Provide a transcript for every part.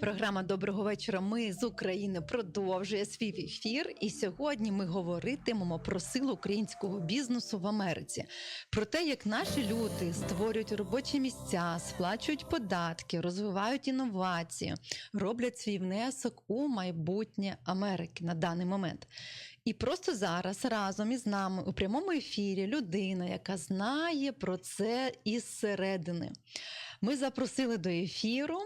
Програма Доброго вечора. Ми з України продовжує свій ефір. І сьогодні ми говоритимемо про силу українського бізнесу в Америці, про те, як наші люди створюють робочі місця, сплачують податки, розвивають інновації, роблять свій внесок у майбутнє Америки на даний момент. І просто зараз разом із нами у прямому ефірі людина, яка знає про це із середини. Ми запросили до ефіру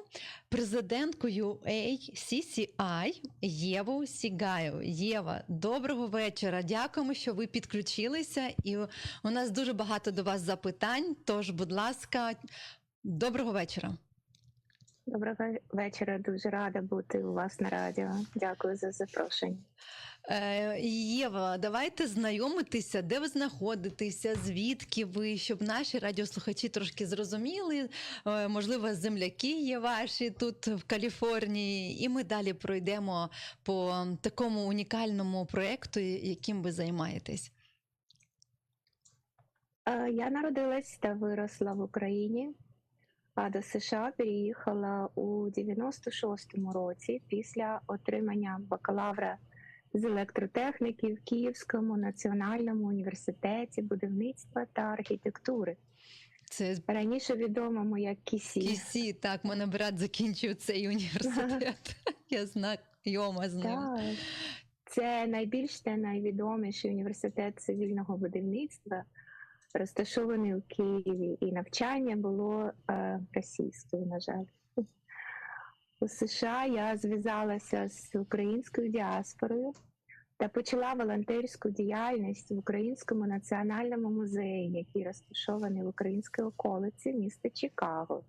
президентку UACCI Єву Сігаєву. Єва, доброго вечора. Дякуємо, що ви підключилися. І у нас дуже багато до вас запитань. Тож, будь ласка, доброго вечора. Доброго вечора. Дуже рада бути у вас на радіо. Дякую за запрошення. Е, Єва, давайте знайомитися, де ви знаходитеся, звідки ви, щоб наші радіослухачі трошки зрозуміли. Е, Можливо, земляки є ваші тут в Каліфорнії, і ми далі пройдемо по такому унікальному проєкту, яким ви займаєтесь. Е, Я народилась та виросла в Україні, до США переїхала у 96-му році після отримання бакалавра з електротехніки в Київському національному університеті будівництва та архітектури. Це Раніше відомому як КІСІ. Кісі, так, мене брат закінчив цей університет. Я знайома з ним. Це найбільш та найвідоміший університет цивільного будівництва, розташований у Києві, і навчання було е, російською, на жаль. У США я зв'язалася з українською діаспорою та почала волонтерську діяльність в Українському національному музеї, який розташований в українській околиці міста Чикаго,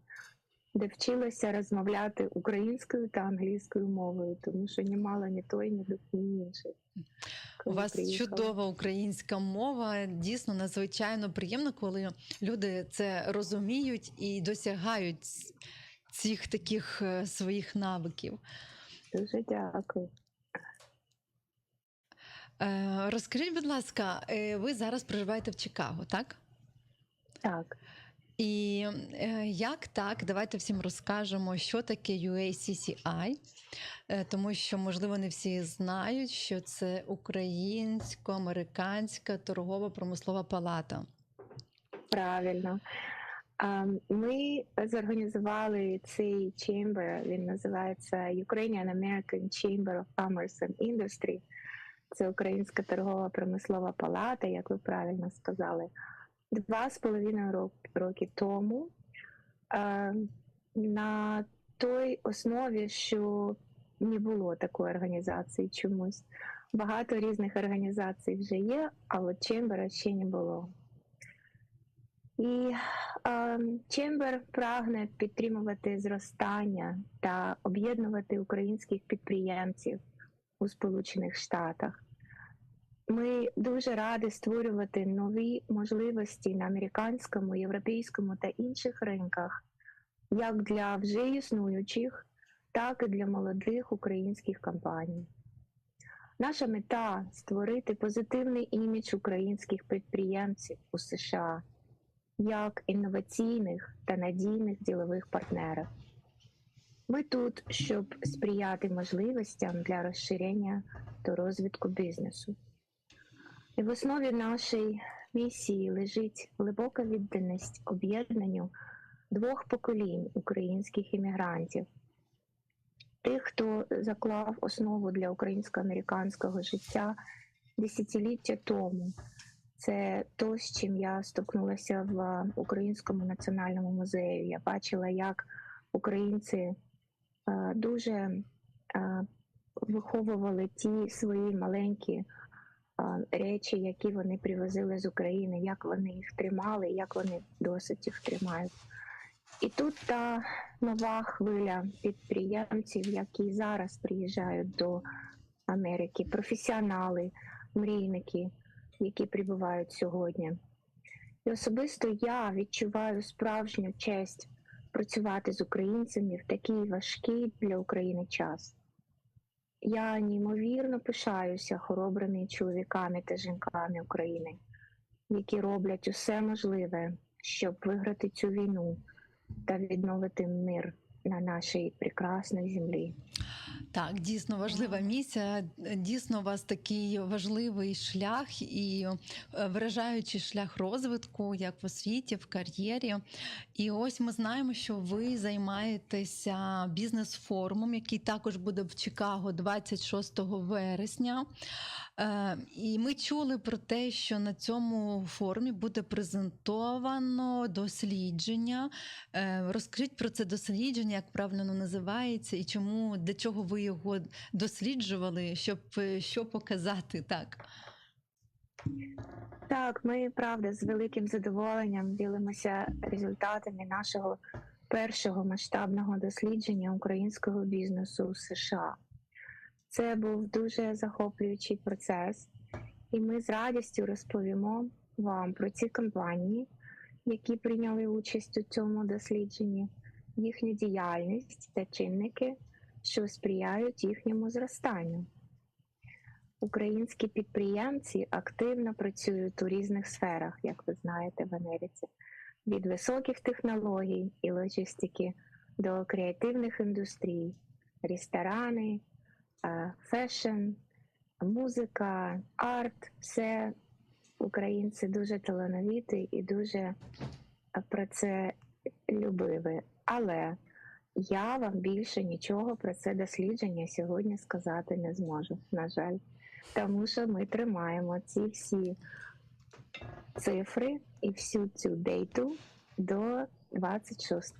де вчилася розмовляти українською та англійською мовою, тому що не мала ні той, ні, ні іншої. У вас приїхала. чудова українська мова. Дійсно надзвичайно приємно, коли люди це розуміють і досягають цих таких е, своїх навиків. Дуже дякую. Е, Розкажіть, будь ласка, е, ви зараз проживаєте в Чикаго, так? Так. І е, як так, давайте всім розкажемо, що таке UACCI, е, тому що, можливо, не всі знають, що це Українсько-американська торгово-промислова палата. Правильно. Ми зорганізували цей chamber, він називається Ukrainian American Chamber of Commerce and Industry. Це Українська торгова промислова палата, як ви правильно сказали, два з половиною роки тому. А, На той основі, що не було такої організації чомусь. Багато різних організацій вже є, а от Чембера ще не було. І е, Чембер прагне підтримувати зростання та об'єднувати українських підприємців у Сполучених Штатах. Ми дуже раді створювати нові можливості на американському, європейському та інших ринках, як для вже існуючих, так і для молодих українських компаній. Наша мета створити позитивний імідж українських підприємців у США як інноваційних та надійних ділових партнерів. Ми тут, щоб сприяти можливостям для розширення та розвитку бізнесу. І в основі нашої місії лежить глибока відданість об'єднанню двох поколінь українських іммігрантів, тих, хто заклав основу для українсько-американського життя десятиліття тому. Це то, з чим я стикнулася в Українському національному музеї. Я бачила, як українці е, дуже е, виховували ті свої маленькі речі, які вони привозили з України, як вони їх тримали, як вони досить їх тримають. І тут та нова хвиля підприємців, які зараз приїжджають до Америки, професіонали, мрійники які прибувають сьогодні. І особисто я відчуваю справжню честь працювати з українцями в такий важкий для України час. Я неймовірно пишаюся хоробрими чоловіками та жінками України, які роблять усе можливе, щоб виграти цю війну та відновити мир на нашій прекрасній землі. Так, дійсно важлива місія. Дійсно, у вас такий важливий шлях і е, вражаючий шлях розвитку, як в освіті, в кар'єрі. І ось ми знаємо, що ви займаєтеся бізнес-форумом, який також буде в Чикаго 26 вересня. Е, І ми чули про те, що на цьому форумі буде презентовано дослідження. Е, Розкажіть про це дослідження, як правильно воно називається, і чому для чого ви його досліджували, щоб е, що показати так. Так, ми правда з великим задоволенням ділимося результатами нашого першого масштабного дослідження українського бізнесу у США. Це був дуже захоплюючий процес, і ми з радістю розповімо вам про ці компанії, які прийняли участь у цьому дослідженні, їхню діяльність та чинники, що сприяють їхньому зростанню. Українські підприємці активно працюють у різних сферах, як ви знаєте, в Америці, від високих технологій і логістики до креативних індустрій, ресторани, е, фешн, музика, арт все українці дуже талановиті і дуже е, про це любиві. Але я вам більше нічого про це дослідження сьогодні сказати не зможу, на жаль. Тому що ми тримаємо ці всі цифри і всю цю дейту до 26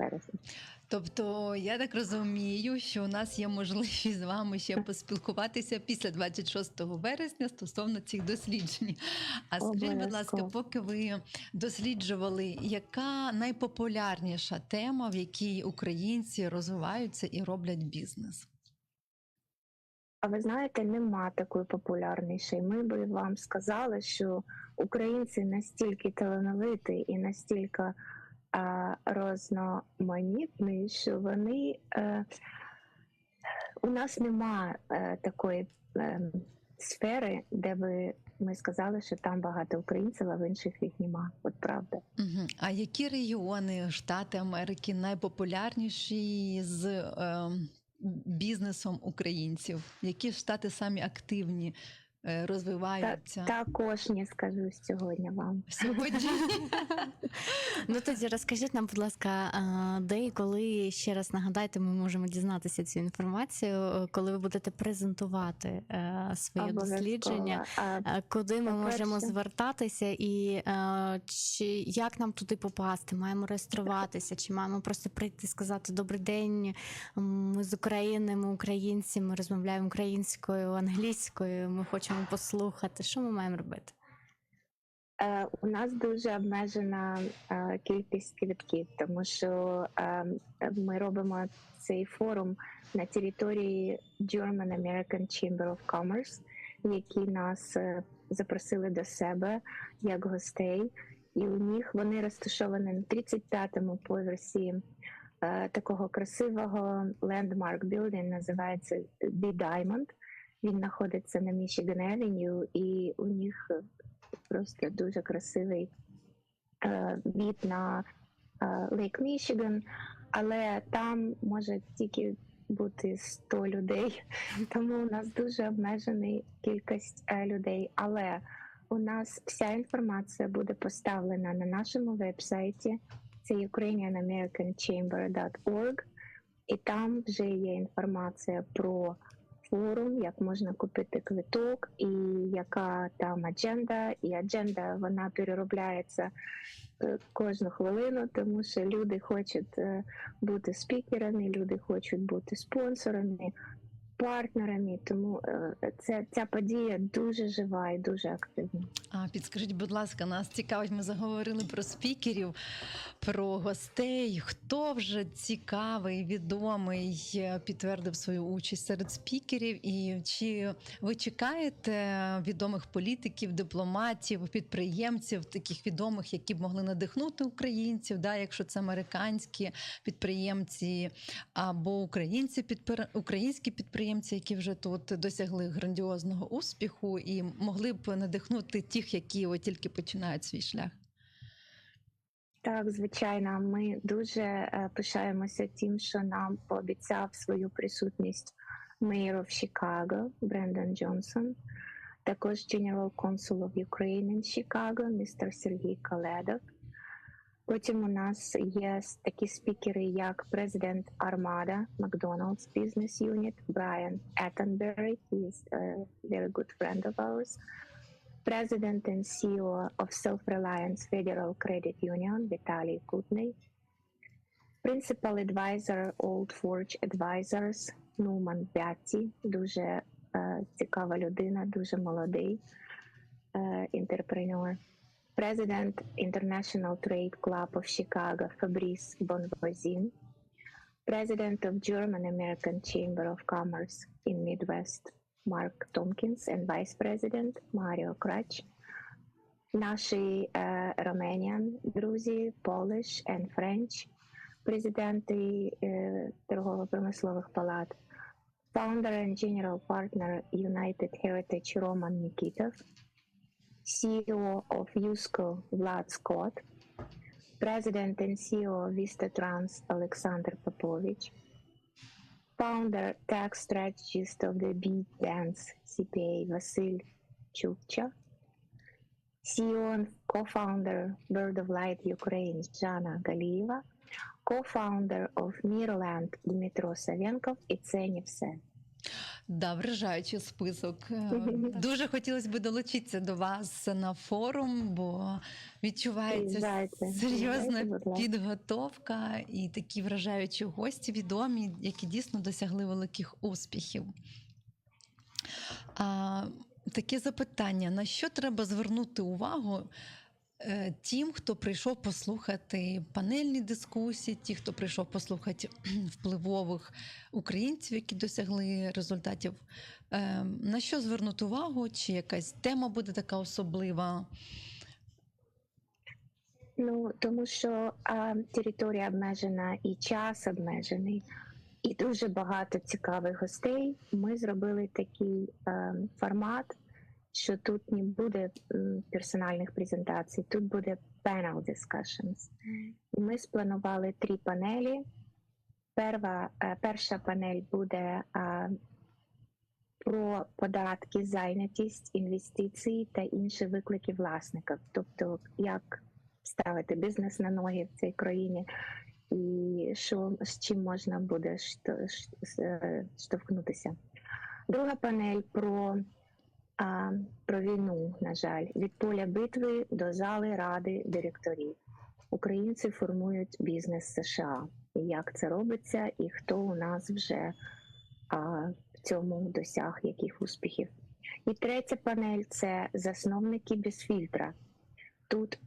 березня. Тобто, я так розумію, що у нас є можливість з вами ще поспілкуватися після 26 вересня стосовно цих досліджень. А скажіть, будь ласка, поки ви досліджували, яка найпопулярніша тема, в якій українці розвиваються і роблять бізнес? А ви знаєте, нема такої популярнішої. Ми би вам сказали, що українці настільки талановиті і настільки а, розноманітні, що вони е, у нас нема е, такої е, сфери, де би ми сказали, що там багато українців, а в інших їх нема. От правда. Угу. А які регіони Штати Америки найпопулярніші з е, бізнесом українців? Які штати самі активні е, розвиваються Також не скажу сьогодні вам. сьогодні? Ну тоді розкажіть нам, будь ласка, де і коли ще раз нагадайте, ми можемо дізнатися цю інформацію, е, коли ви будете презентувати е, своє дослідження. А, е, Куди ми по-перше- можемо звертатися, і чи як нам туди попасти? Маємо реєструватися, чи маємо просто прийти і сказати Добрий день, ми з України, ми українці, ми розмовляємо українською, англійською. Ми хочемо послухати. Що ми маємо робити? Е, У нас дуже обмежена е, кількість квитків, тому що е, ми робимо цей форум на території German American Chamber of Commerce, які нас запросили до себе як гостей, і у них вони розташовані на 35-му поверсі такого красивого landmark building, називається The Diamond. Він знаходиться на Michigan Avenue, і у них просто дуже красивий е, від на Лейк Мічиган, але там може тільки бути 100 людей, тому у нас дуже обмежена кількість е, людей. Але у нас вся інформація буде поставлена на нашому вебсайті. Це ukrainianamericanchamber.org, і там вже є інформація про форум, як можна купити квиток, і яка там адженда. І адженда вона переробляється е, кожну хвилину, тому що люди хочуть е, бути спікерами, люди хочуть бути спонсорами, партнерами. Тому е, це ця подія дуже жива і дуже активна. А підскажіть, будь ласка, нас цікавить. Ми заговорили про спікерів, про гостей. Хто вже цікавий, відомий, е, підтвердив свою участь серед спікерів? І чи ви чекаєте відомих політиків, дипломатів, підприємців, таких відомих, які б могли надихнути українців, да, якщо це американські підприємці або українці підпер- українські підприємці, які вже тут досягли грандіозного успіху і могли б надихнути тих, які тільки починають свій шлях? Так, звичайно, ми дуже е, пишаємося тим, що нам пообіцяв свою присутність Mayor of Chicago Брендан Джонсон, також General Consul of Ukraine in Chicago, містер Сергій Каледов. Потім у нас є такі спікери, як президент Armada McDonald's Business Unit Brian Attenbury, he is a very good friend of ours. President and CEO of Self-Reliance Federal Credit Union Vitaly Kutny, Principal Advisor Old Forge Advisors Нуман Бятті, дуже е, цікава людина, дуже молодий е, інтерпренер. President International Trade Club of Chicago Fabrice Bonvoisin, President of German American Chamber of Commerce in Midwest Mark Tompkins and Vice President Mario Krach. Наші е, Romanian друзі, Polish and French, президенти е, торгово-промислових палат, founder and general partner United Heritage Roman Nikitov, CEO of USCO, Vlad Scott, President and CEO of Vista Trans, Alexander Popovich, founder tax strategist of the Big Dance CPA, Vasil Chukcha, CEO and co-founder Bird of Light Ukraine, Jana Galieva, co-founder of Mirland, Dmitro Savenkov, Itsenevsen. Да, вражаючий список. Е, Дуже хотілося б долучитися до вас на форум, бо відчувається серйозна підготовка і такі вражаючі гості відомі, які дійсно досягли великих успіхів. А, таке запитання: на що треба звернути увагу? Е, Тим, хто прийшов послухати панельні дискусії, ті, хто прийшов послухати впливових українців, які досягли результатів, Е, на що звернути увагу? Чи якась тема буде така особлива? Ну тому що а, територія обмежена і час обмежений, і дуже багато цікавих гостей. Ми зробили такий е, формат, що тут не буде персональних презентацій, тут буде panel discussions. І Ми спланували три панелі. Перва, е, перша панель буде а, про податки, зайнятість, інвестиції та інші виклики власників, тобто як ставити бізнес на ноги в цій країні, і що з чим можна буде е, штовхнутися. Друга панель про, а, про війну, на жаль, від поля битви до зали ради директорів. Українці формують бізнес США. І як це робиться, і хто у нас вже а, в цьому досяг яких успіхів. І третя панель це засновники без фільтра. Тут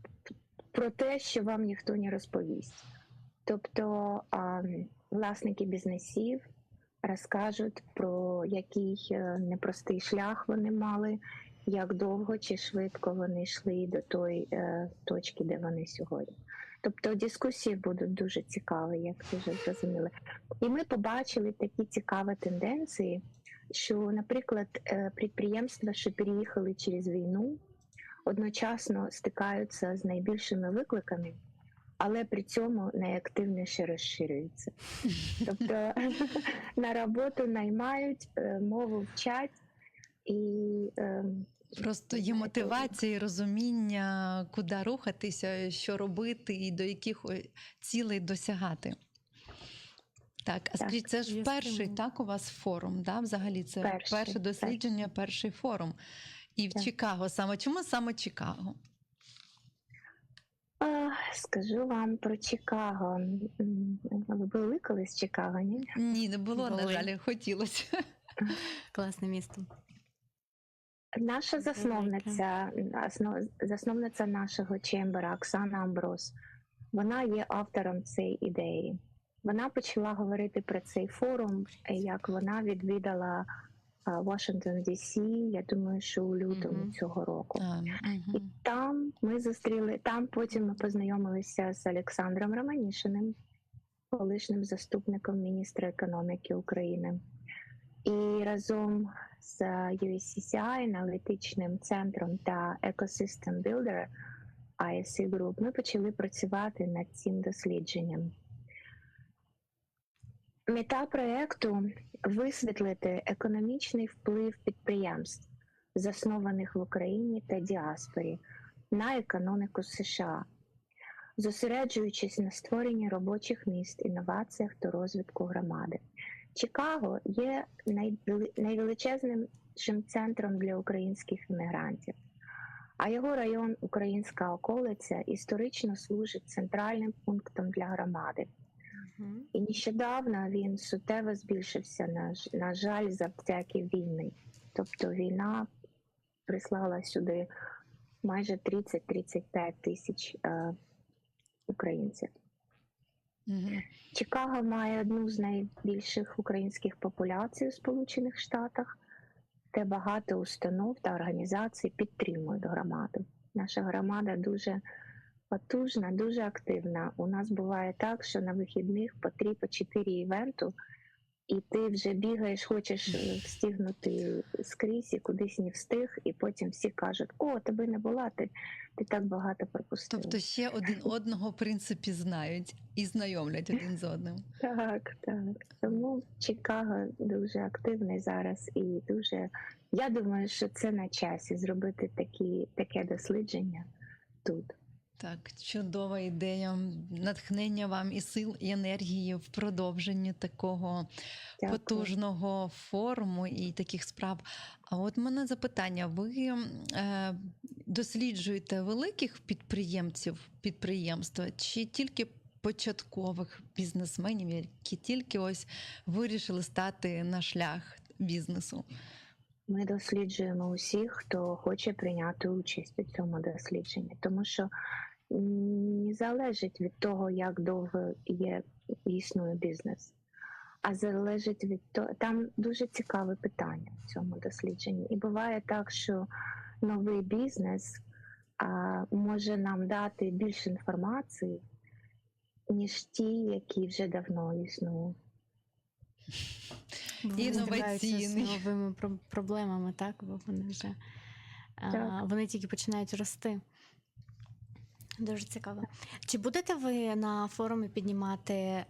про те, що вам ніхто не розповість. Тобто а, власники бізнесів розкажуть про який е, непростий шлях вони мали, як довго чи швидко вони йшли до тої е, точки, де вони сьогодні. Тобто дискусії будуть дуже цікаві, як ви вже зрозуміли. І ми побачили такі цікаві тенденції, що, наприклад, е, підприємства, що переїхали через війну, одночасно стикаються з найбільшими викликами, але при цьому найактивніше розширюються. Тобто на роботу наймають, е, мову вчать і е, Просто є мотивація, і розуміння, куди рухатися, що робити і до яких цілей досягати. Так, а скажіть, це ж перший так у вас форум, да? Взагалі, це Перший, перше дослідження, перший форум. І в Так. Чикаго саме. Чому саме Чикаго? Скажу вам про Чикаго. Ви були колись в Чикаго, ні? Ні, не було, на жаль, хотілося. Класне місто. Наша засновниця, основ- засновниця нашого чембера Оксана Амброс, вона є автором цієї ідеї. Вона почала говорити про цей форум, як вона відвідала Вашингтон Дісі, я думаю, що у лютому Мгм. цього року. А, І там ми зустріли, там потім ми познайомилися з Олександром Романішиним, колишнім заступником міністра економіки України. І разом з USCCI, аналітичним центром та Ecosystem Builder ISC Group, ми почали працювати над цим дослідженням. Мета проєкту висвітлити економічний вплив підприємств, заснованих в Україні та діаспорі, на економіку США, зосереджуючись на створенні робочих місць, інноваціях та розвитку громади. Чикаго є найвеличезнішим центром для українських іммігрантів, а його район Українська околиця історично служить центральним пунктом для громади. І нещодавно він суттєво збільшився, на, на жаль, завдяки війни. Тобто війна прислала сюди майже 30-35 тисяч е, українців. Мгм. Чикаго має одну з найбільших українських популяцій у Сполучених Штатах, де багато установ та організацій підтримують громаду. Наша громада дуже потужна, дуже активна. У нас буває так, що на вихідних по 3-4 івенту, і ти вже бігаєш, хочеш е, встигнути скрізь і кудись не встиг, і потім всі кажуть: О, тебе не була, ти, ти так багато пропустив. Тобто ще один одного в принципі знають і знайомлять один з одним. Так, так. Тому Чикаго дуже активний зараз і дуже. Я думаю, що це на часі зробити такі, таке дослідження тут. Так, чудова ідея. Натхнення вам і сил, і енергії в продовженні такого Дякую. потужного форуму і таких справ. А от мене запитання: ви е, досліджуєте великих підприємців підприємства чи тільки початкових бізнесменів, які тільки ось вирішили стати на шлях бізнесу? Ми досліджуємо усіх, хто хоче прийняти участь у цьому дослідженні, тому що не залежить від того, як довго є існує бізнес, а залежить від того, там дуже цікаве питання в цьому дослідженні. І буває так, що новий бізнес а, може нам дати більше інформації, ніж ті, які вже давно існують. Вони Інноваційний. з новими про- проблемами, так? Бо вони вже а, вони тільки починають рости. Дуже цікаво. Чи будете ви на форумі піднімати е,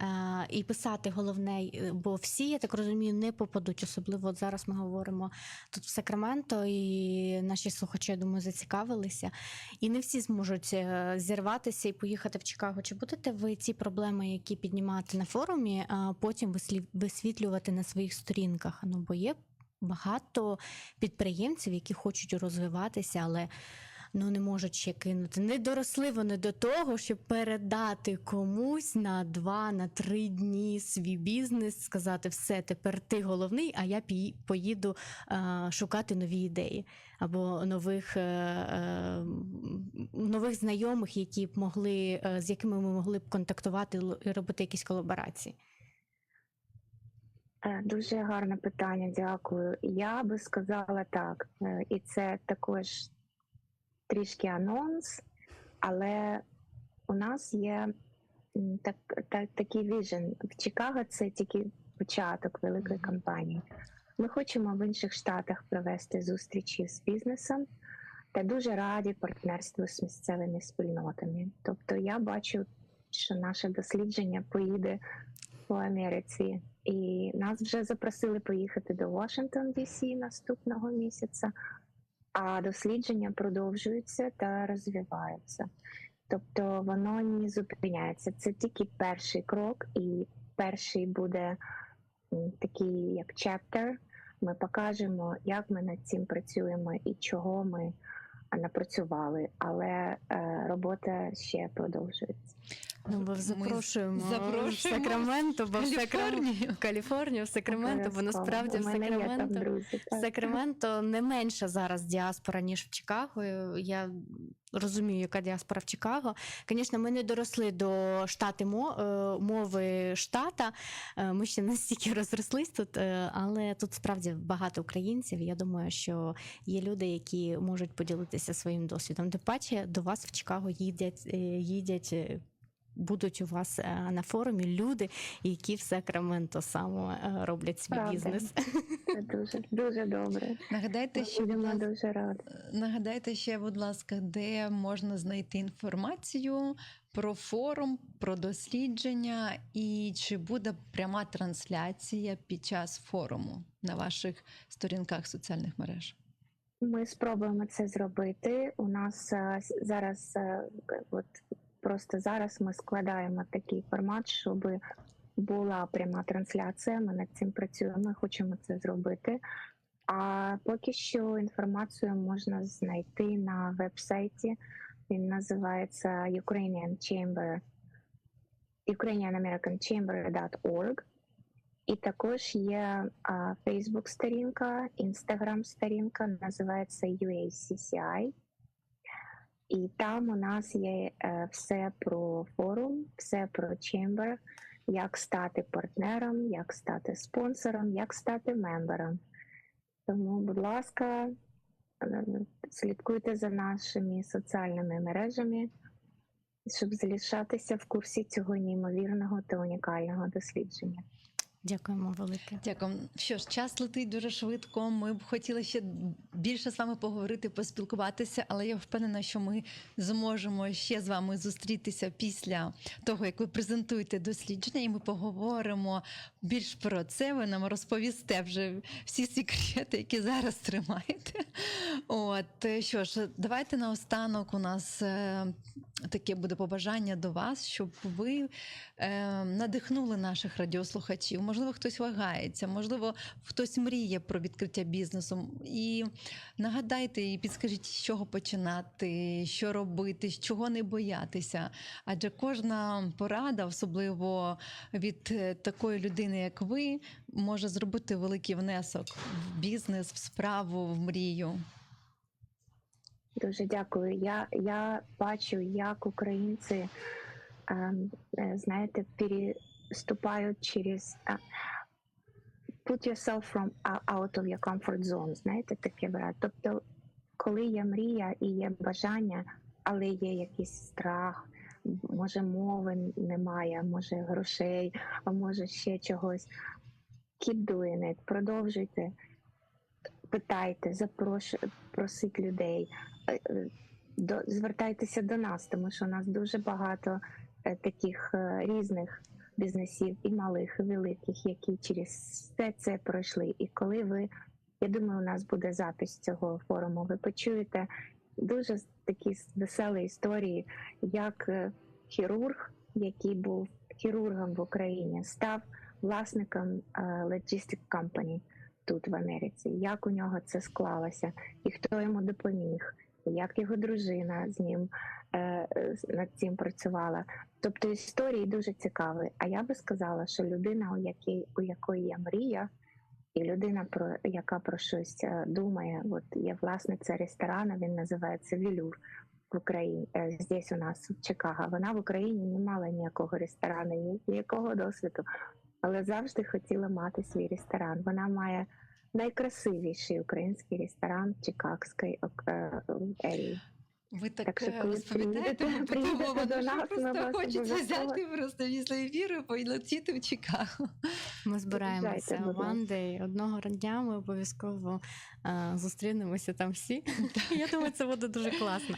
і писати головне, е, бо всі, я так розумію, не попадуть, особливо от зараз ми говоримо тут в Сакраменто, і наші слухачі, я думаю, зацікавилися. І не всі зможуть е, зірватися і поїхати в Чикаго. Чи будете ви ці проблеми, які піднімати на форумі, е, потім висвітлювати на своїх сторінках? Ну, бо є багато підприємців, які хочуть розвиватися, але ну не можуть ще кинути. Не доросли вони до того, щоб передати комусь на два, на три дні свій бізнес, сказати, все, тепер ти головний, а я поїду е, шукати нові ідеї або нових, е, е, нових знайомих, які б могли, е, з якими ми могли б контактувати і робити якісь колаборації. Дуже гарне питання, дякую. Я би сказала так, і це також трішки анонс, але у нас є так, так, такий віжен. В Чикаго це тільки початок великої кампанії. Ми хочемо в інших штатах провести зустрічі з бізнесом та дуже раді партнерству з місцевими спільнотами. Тобто я бачу, що наше дослідження поїде по Америці, і нас вже запросили поїхати до Вашингтон Дісі наступного місяця. А дослідження продовжуються та розвиваються. Тобто воно не зупиняється. Це тільки перший крок, і перший буде такий як chapter. Ми покажемо, як ми над цим працюємо і чого ми напрацювали, але е, робота ще продовжується. Ну, бо Ми запрошуємо, запрошуємо в Сакраменто, бо в Каліфорнію. в Каліфорнію, в Сакраменто, бо насправді в Сакраменто. друзі. Сакраменто не менша зараз діаспора, ніж в Чикаго. Я розумію, яка діаспора в Чикаго. Звісно, ми не доросли до штати е, мови штата. Е, Ми ще не стільки розрослись тут, е, але тут справді багато українців. Я думаю, що є люди, які можуть поділитися своїм досвідом. Тим паче до вас в Чикаго їдять, їдять будуть у вас е, на форумі люди, які в Сакраменто саме е, роблять свій Правда. бізнес. Це дуже дуже добре. Нагадайте, що будь Будемо дуже раді. Нагадайте ще, будь ласка, де можна знайти інформацію про форум, про дослідження, і чи буде пряма трансляція під час форуму на ваших сторінках соціальних мереж? Ми спробуємо це зробити. У нас е, с- зараз, е, от просто зараз ми складаємо такий формат, щоб була пряма трансляція. Ми над цим працюємо. Хочемо це зробити. А поки що інформацію можна знайти на веб-сайті. Він називається Ukrainian Chamber ukrainianamericanchamber.org. І також є Facebook сторінка, Instagram сторінка, називається UACCI. І там у нас є е, все про форум, все про Chamber, як стати партнером, як стати спонсором, як стати мембером. Тому, будь ласка, е, слідкуйте за нашими соціальними мережами, щоб залишатися в курсі цього неймовірного та унікального дослідження. Дякуємо велике. Дякую. Що ж, час летить дуже швидко. Ми б хотіли ще більше з вами поговорити, поспілкуватися, але я впевнена, що ми зможемо ще з вами зустрітися після того, як ви презентуєте дослідження, і ми поговоримо більш про це. Ви нам розповісте вже всі секрети, які зараз тримаєте. От що ж, давайте наостанок у нас е, таке буде побажання до вас, щоб ви е, надихнули наших радіослухачів. Можливо, хтось вагається, можливо, хтось мріє про відкриття бізнесу. І нагадайте і підскажіть, з чого починати, що робити, з чого не боятися. Адже кожна порада, особливо від е, такої людини, як ви, може зробити великий внесок в бізнес, в справу, в мрію. Дуже дякую. Я, я бачу, як українці, ем, е, знаєте, переступають через put yourself from out of your comfort zone, знаєте, таке брат. Тобто, коли є мрія і є бажання, але є якийсь страх, може мови немає, може грошей, а може ще чогось. Keep doing it, продовжуйте, питайте, запрошуйте, просить людей е, е, звертайтеся до нас, тому що у нас дуже багато е, таких різних бізнесів, і малих, і великих, які через все це пройшли. І коли ви, я думаю, у нас буде запис цього форуму, ви почуєте дуже такі веселі історії, як е, хірург, який був хірургом в Україні, став власником е, logistic company тут в Америці. Як у нього це склалося, і хто йому допоміг, як його дружина з ним е, над цим працювала. Тобто історії дуже цікаві. А я би сказала, що людина, у якій у якої є мрія, і людина, про яка про щось е, думає, от є власниця ресторану, він називається Вілюр в Україні. е, Здесь у нас в Чикаго. Вона в Україні не мала ніякого ресторану, ні- ніякого досвіду, але завжди хотіла мати свій ресторан. Вона має найкрасивіший український ресторан в Чикагській ок- е, ерії. Ви так, Так що, розповідаєте, приїдете- приїдете до нас, просто вас хочеться обов'язково- взяти просто після ефіру полетіти в Чикаго. Ми збираємося one day. Одного дня ми обов'язково е, зустрінемося там всі. Я думаю, це буде дуже класно.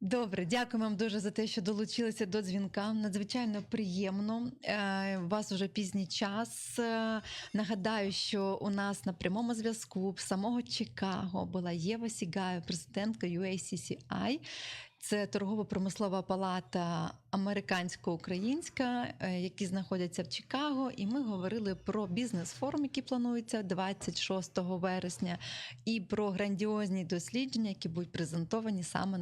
Добре, дякую вам дуже за те, що долучилися до дзвінка. Надзвичайно приємно. Е, У вас вже пізній час. Е, Нагадаю, що у нас на прямому зв'язку з самого Чикаго була Єва Сігаю, президентка UACCI. Це торгово-промислова палата американсько-українська, е, які знаходяться в Чикаго. І ми говорили про бізнес-форум, який планується 26 вересня, і про грандіозні дослідження, які будуть презентовані саме